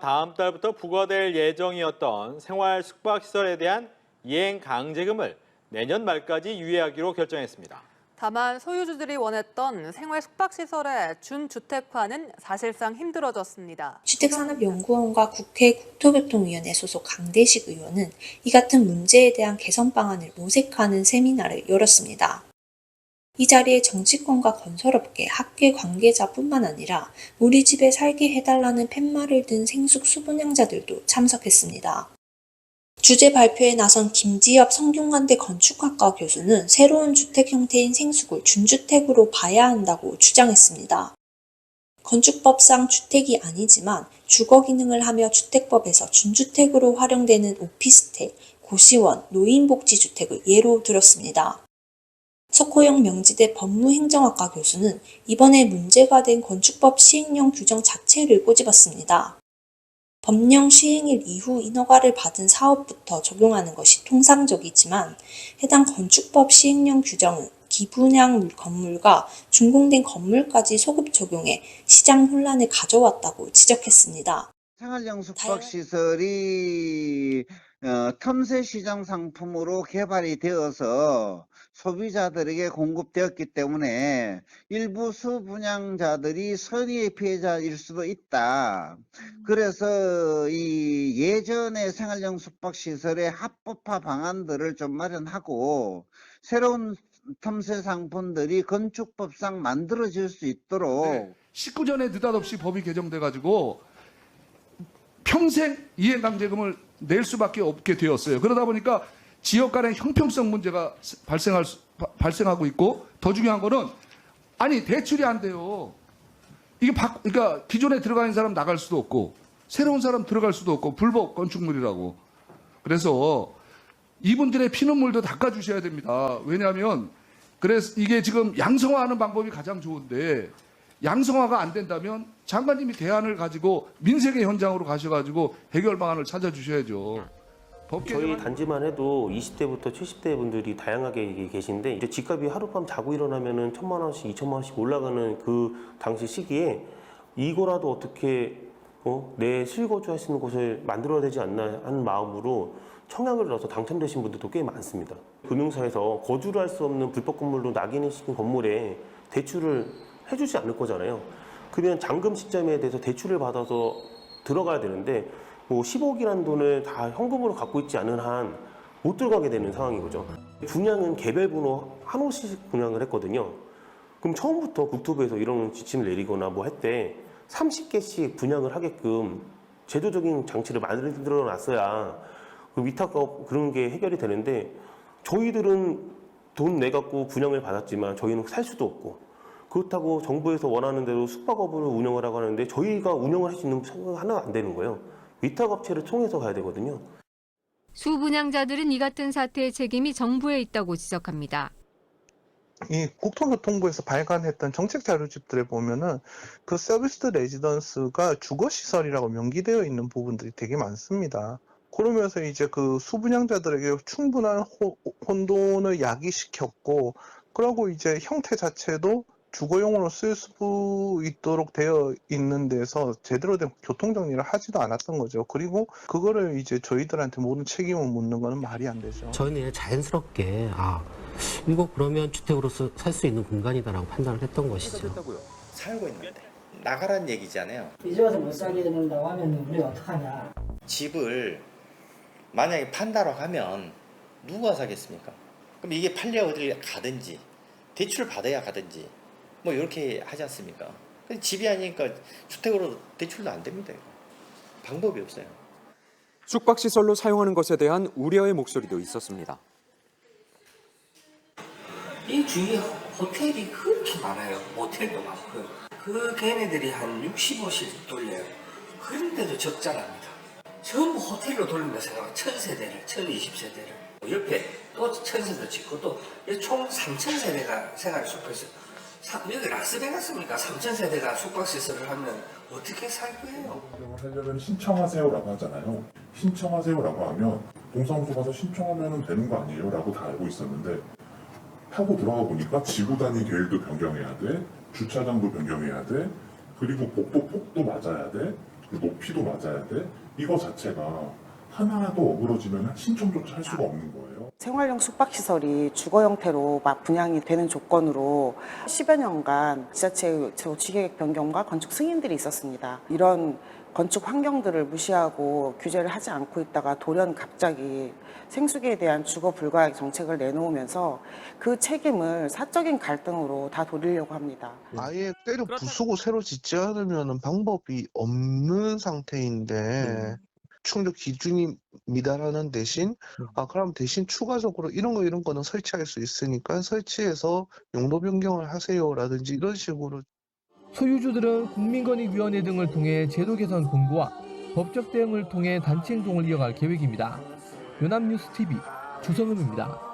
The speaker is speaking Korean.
다음 달부터 부과될 예정이었던 생활 숙박시설에 대한 이행 강제금을 내년 말까지 유예하기로 결정했습니다. 다만 소유주들이 원했던 생활 숙박시설의 준주택화는 사실상 힘들어졌습니다. 주택산업연구원과 국회 국토교통위원회 소속 강대식 의원은 이 같은 문제에 대한 개선 방안을 모색하는 세미나를 열었습니다. 이 자리에 정치권과 건설업계, 학계 관계자뿐만 아니라 우리 집에 살게 해달라는 팻말을 든 생숙 수분양자들도 참석했습니다. 주제 발표에 나선 김지엽 성균관대 건축학과 교수는 새로운 주택 형태인 생숙을 준주택으로 봐야 한다고 주장했습니다. 건축법상 주택이 아니지만 주거 기능을 하며 주택법에서 준주택으로 활용되는 오피스텔, 고시원, 노인복지주택을 예로 들었습니다. 석호영 명지대 법무행정학과 교수는 이번에 문제가 된 건축법 시행령 규정 자체를 꼬집었습니다. 법령 시행일 이후 인허가를 받은 사업부터 적용하는 것이 통상적이지만 해당 건축법 시행령 규정은 기분양 건물과 준공된 건물까지 소급 적용해 시장 혼란을 가져왔다고 지적했습니다. 생활형 숙박시설이 어, 틈새 시장 상품으로 개발이 되어서 소비자들에게 공급되었기 때문에 일부 수분양자들이 선의의 피해자일 수도 있다. 그래서 이 예전의 생활형 숙박시설의 합법화 방안들을 좀 마련하고 새로운 틈새 상품들이 건축법상 만들어질 수 있도록 네. 19전에 느닷없이 법이 개정돼 가지고 평생 이해강제금을 낼 수밖에 없게 되었어요. 그러다 보니까 지역 간의 형평성 문제가 발생할 수- 바- 발생하고 있고 더 중요한 거는 아니 대출이 안 돼요. 이게 바, 그러니까 기존에 들어가 있는 사람 나갈 수도 없고 새로운 사람 들어갈 수도 없고 불법 건축물이라고. 그래서 이분들의 피눈물도 닦아 주셔야 됩니다. 왜냐하면 그래서 이게 지금 양성화하는 방법이 가장 좋은데 양성화가 안 된다면 장관님이 대안을 가지고 민생의 현장으로 가셔가지고 해결 방안을 찾아주셔야죠. 법 저희 개정안 단지만 해도 20대부터 70대 분들이 다양하게 계신데 이제 집값이 하룻밤 자고 일어나면은 천만 원씩, 이천만 원씩 올라가는 그 당시 시기에 이거라도 어떻게 어? 내 실거주 할 수 있는 곳을 만들어야 되지 않나 하는 마음으로 청약을 넣어서 당첨되신 분들도 꽤 많습니다. 금융사에서 거주를 할 수 없는 불법 건물로 낙인을 시킨 건물에 대출을 해주지 않을 거잖아요. 그러면 잔금 시점에 대해서 대출을 받아서 들어가야 되는데 뭐 10억이라는 돈을 다 현금으로 갖고 있지 않은 한 못 들어가게 되는 상황인 거죠. 분양은 개별 번호 한 호씩 분양을 했거든요. 그럼 처음부터 국토부에서 이런 지침을 내리거나 뭐 할 때 30개씩 분양을 하게끔 제도적인 장치를 만들어 놨어야 그 위탁업 그런 게 해결이 되는데 저희들은 돈 내 갖고 분양을 받았지만 저희는 살 수도 없고 그렇다고 정부에서 원하는 대로 숙박업을 운영을 하고 하는데 저희가 운영을 할 수 있는 하나 안 되는 거예요. 위탁업체를 통해서 가야 되거든요. 수분양자들은 이 같은 사태의 책임이 정부에 있다고 지적합니다. 이 국토교통부에서 발간했던 정책 자료집들에 보면은 그 서비스 레지던스가 주거 시설이라고 명기되어 있는 부분들이 되게 많습니다. 그러면서 이제 그 수분양자들에게 충분한 호- 혼돈을 야기시켰고, 그러고 이제 형태 자체도 주거용으로 쓸 수 있도록 되어 있는 데서 제대로 된 교통 정리를 하지도 않았던 거죠. 그리고 그거를 이제 저희들한테 모든 책임을 묻는 거는 말이 안 되죠. 저희는 그냥 자연스럽게 아 이거 그러면 주택으로서 살 수 있는 공간이다라고 판단을 했던 것이죠. 살고 있는데 나가란 얘기잖아요. 이제 와서 못 살게 된다고 하면 우리가 어떡하냐. 집을 만약에 판다고 하면 누가 사겠습니까? 그럼 이게 팔려 어딜 가든지 대출을 받아야 가든지 뭐 이렇게 하지 않습니까? 근데 집이 아니니까 주택으로 대출도 안 됩니다. 이거. 방법이 없어요. 숙박시설로 사용하는 것에 대한 우려의 목소리도 있었습니다. 이 주위에 호텔이 그렇게 많아요. 모텔도 많고. 그 걔네들이 한 65실 돌려요. 그런데도 적자랍니다. 전부 호텔로 돌린다 생각하면 천세대를, 1020세대를. 옆에 또 천세대 짓고 또 총 3000세대가 생활을 숙박시설. 사- 여기 라스베가스입니까? 3000세대가 숙박 시설을 하면 어떻게 살 거예요? 하려면 신청하세요라고 하잖아요. 신청하세요라고 하면 동사무소 가서 신청하면 되는 거 아니에요? 라고 다 알고 있었는데 하고 들어가 보니까 지구 단위 계획도 변경해야 돼, 주차장도 변경해야 돼, 그리고 복도 폭도 맞아야 돼, 높이도 맞아야 돼. 이거 자체가 하나라도 어그러지면 신청조차 할 수가 없는 거예요. 생활용 숙박시설이 주거 형태로 막 분양이 되는 조건으로 10여 년간 지자체 조치계획 변경과 건축 승인들이 있었습니다. 이런 건축 환경들을 무시하고 규제를 하지 않고 있다가 돌연 갑자기 생수기에 대한 주거 불가 정책을 내놓으면서 그 책임을 사적인 갈등으로 다 돌리려고 합니다. 아예 때려 부수고 새로 짓지 않으면 방법이 없는 상태인데 충족 기준이 미달하는 대신 아 그럼 대신 추가적으로 이런 거 이런 거는 설치할 수 있으니까 설치해서 용도 변경을 하세요라든지 이런 식으로 소유주들은 국민권익위원회 등을 통해 제도 개선 공고와 법적 대응을 통해 단체 행동을 이어갈 계획입니다. 연합뉴스 TV 주성음입니다.